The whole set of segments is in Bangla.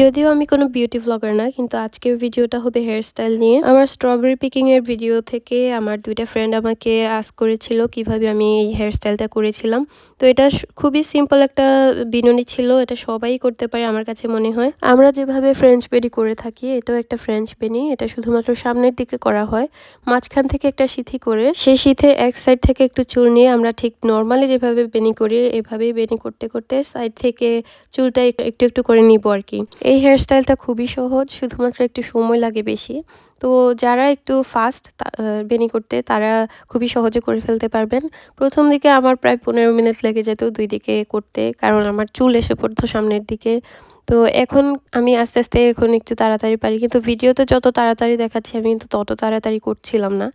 যদিও আমি কোনো বিউটি ব্লগার না, কিন্তু আজকের ভিডিওটা হবে হেয়ার স্টাইল নিয়ে। আমার স্ট্রবেরি পিকিং এর ভিডিও থেকে আমার দুইটা ফ্রেন্ড আমাকে আস করেছিল কীভাবে আমি এই হেয়ার স্টাইলটা করেছিলাম। তো এটা খুবই সিম্পল একটা বিনুনি ছিল, এটা সবাই করতে পারে আমার কাছে মনে হয়। আমরা যেভাবে ফ্রেঞ্চ বেনি করে থাকি, এটাও একটা ফ্রেঞ্চ বেনি এটা শুধুমাত্র সামনের দিকে করা হয়। মাঝখান থেকে একটা সিথি করে, সেই সিথে এক সাইড থেকে একটু চুল নিয়ে আমরা ঠিক নর্মালি যেভাবে বেনি করি, এভাবেই বেনি করতে করতে সাইড থেকে চুলটা একটু একটু করে নিব আর কি। এই হেয়ারস্টাইলটা খুবই সহজ শুধুমাত্র একটু সময় লাগে বেশি। তো যারা একটু ফাস্ট বেনি করতে, তারা খুবই সহজে করে ফেলতে পারবেন। প্রথম দিকে আমার প্রায় পনেরো মিনিট লেগে যেত দুই দিকে করতে, কারণ আমার চুল এসে পড়তো সামনের দিকে। তো এখন আমি আস্তে আস্তে এখন একটু তাড়াতাড়ি পারি, কিন্তু ভিডিওতে যত তাড়াতাড়ি দেখাচ্ছি, আমি কিন্তু তত তাড়াতাড়ি করছিলাম না।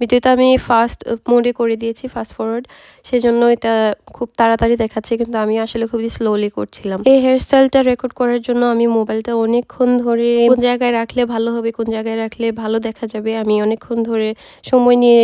ভিডিওটা আমি ফাস্ট মোডে করে দিয়েছি ফাস্ট ফরওয়ার্ড সেজন্য এটা খুব তাড়াতাড়ি দেখাচ্ছে, কিন্তু আমি আসলে খুবই স্লোলি করছিলাম। এই হেয়ারস্টাইলটা রেকর্ড করার জন্য আমি মোবাইলটা অনেকক্ষণ ধরে কোন জায়গায় রাখলে ভালো হবে, কোন জায়গায় রাখলে ভালো দেখা যাবে। আমি অনেকক্ষণ ধরে সময় নিয়ে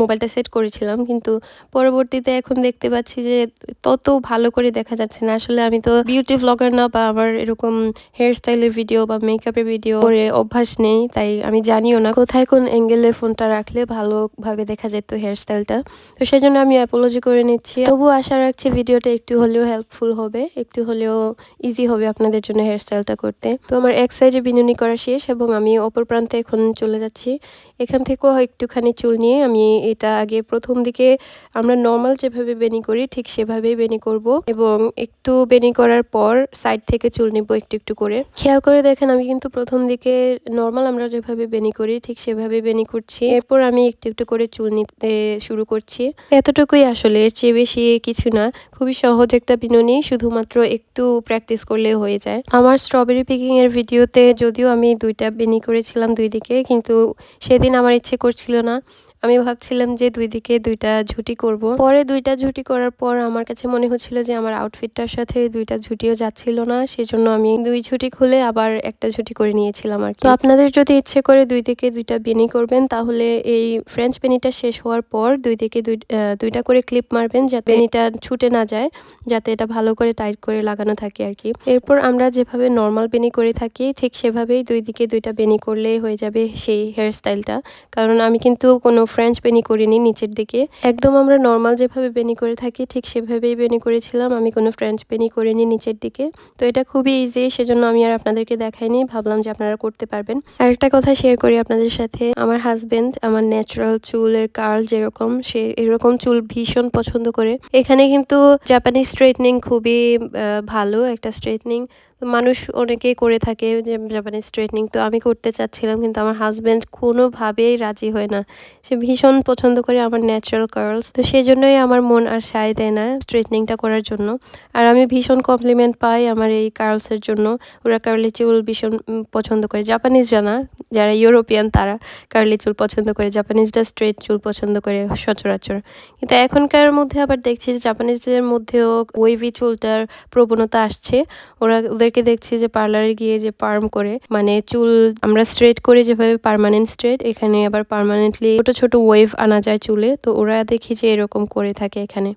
মোবাইলটা সেট করেছিলাম, কিন্তু পরবর্তীতে এখন দেখতে পাচ্ছি যে তত ভালো করে দেখা যাচ্ছে না। আসলে আমি তো বিউটি ব্লগার না বা আমার এরকম হেয়ার স্টাইলের ভিডিও বা মেকআপের ভিডিও করে অভ্যাস নেই, তাই আমি জানিও না কোথায় কোন অ্যাঙ্গেলে ফোনটা রাখলে ভালোভাবে দেখা যেত হেয়ার স্টাইলটা তো সেই জন্য আমি অ্যাপোলজি করে নিচ্ছি। তবু আশা রাখছি ভিডিওটা একটু হলেও হেল্পফুল হবে, একটু হলেও ইজি হবে আপনাদের জন্য হেয়ার স্টাইলটা করতে। তো আমার এক সাইডে বিনুনি করা শেষ এবং আমি অপর প্রান্তে এখন চলে যাচ্ছি। এখান থেকেও একটুখানি চুল নিয়ে আমি এটা আগে প্রথম দিকে আমরা নর্মাল যেভাবে বেনি করি ঠিক সেভাবেই বেনি করব এবং একটু বেনি করার পর সাইড থেকে চুল নিব একটু একটু করে। খেয়াল করে দেখেন আমি কিন্তু প্রথম দিকে নর্মাল আমরা যেভাবে বেনি করি ঠিক সেভাবে বেনি করছি। এরপর আমি একটু একটু করে চুল নিতে শুরু করছি। এতটুকুই আসলে, এর চেয়ে বেশি কিছু না। খুবই সহজ একটা বিনুনি, শুধুমাত্র একটু প্র্যাকটিস করলে হয়ে যায়। আমার স্ট্রবেরি পিকিং এর ভিডিওতে যদিও আমি দুইটা বেনি করেছিলাম দুই দিকে, কিন্তু সেদিন আমার ইচ্ছে করছিল না। আমি ভাবছিলাম যে দুই দিকে দুইটা ঝুটি করব। পরে দুইটা ঝুটি করার পর আমার কাছে মনে হচ্ছিল যে আমার আউটফিটটার সাথে দুইটা ঝুটিও যাচ্ছিল না, সেজন্য আমি দুই ঝুটি খুলে আবার একটা ঝুটি করে নিয়েছিলাম আর তো আপনাদের যদি ইচ্ছে করে দুই দিকে দুইটা বেনি করবেন, তাহলে এই ফ্রেঞ্চ বেনিটা শেষ হওয়ার পর দুই দিকে দুইটা করে ক্লিপ মারবেন যাতে বেনিটা ছুটে না যায়, যাতে এটা ভালো করে টাইট করে লাগানো থাকে আর কি। এরপর আমরা যেভাবে নর্মাল বেনি করে থাকি, ঠিক সেভাবেই দুই দিকে দুইটা বেনি করলে হয়ে যাবে সেই হেয়ার স্টাইলটা কারণ আমি কিন্তু কোনো ফ্রেঞ্চ বেনি করিনি নিচের দিকে। একদম আমরা নর্মাল যেভাবে বেনি করে থাকি, ঠিক সেভাবেই বেনি করেছিলাম। আমি কোনো ফ্রেঞ্চ বেনি করিনি নিচের দিকে। তো এটা খুবই ইজি সেজন্য আমি আর আপনাদেরকে দেখাইনি। ভাবলাম যে আপনারা করতে পারবেন। আর একটা কথা শেয়ার করি আপনাদের সাথে। আমার হাজবেন্ড আমার ন্যাচারাল চুলের কার্ল যেরকম, সে এরকম চুল ভীষণ পছন্দ করে। এখানে কিন্তু জাপানি স্ট্রেটনিং খুবই ভালো একটা স্ট্রেটনিং মানুষ অনেকেই করে থাকে যে জাপানিজ স্ট্রেটনিং তো আমি করতে চাচ্ছিলাম কিন্তু আমার হাজব্যান্ড কোনোভাবেই রাজি হয় না। সে ভীষণ পছন্দ করে আমার ন্যাচারাল কার্লস তো সেই জন্যই আমার মন আর সায় দেয় না স্ট্রেটনিংটা করার জন্য। আর আমি ভীষণ কমপ্লিমেন্ট পাই আমার এই কার্লসের জন্য। ওরা কার্লি চুল ভীষণ পছন্দ করে। জাপানিজরা না, যারা ইউরোপিয়ান তারা কার্লি চুল পছন্দ করে জাপানিজরা স্ট্রেট চুল পছন্দ করে সচরাচর। কিন্তু এখনকার মধ্যে আবার দেখছি যে জাপানিজদের মধ্যেও ওয়েভি চুলটার প্রবণতা আসছে। ওরা ওদেরকে দেখছি যে পার্লারে গিয়ে যে পার্ম করে মানে চুল আমরা স্ট্রেট করে যেভাবে পারমানেন্ট স্ট্রেট এখানে আবার পারমানেন্টলি ছোট ছোট ওয়েভ আনা যায় চুলে, তো ওরা দেখি যে এরকম করে থাকে এখানে।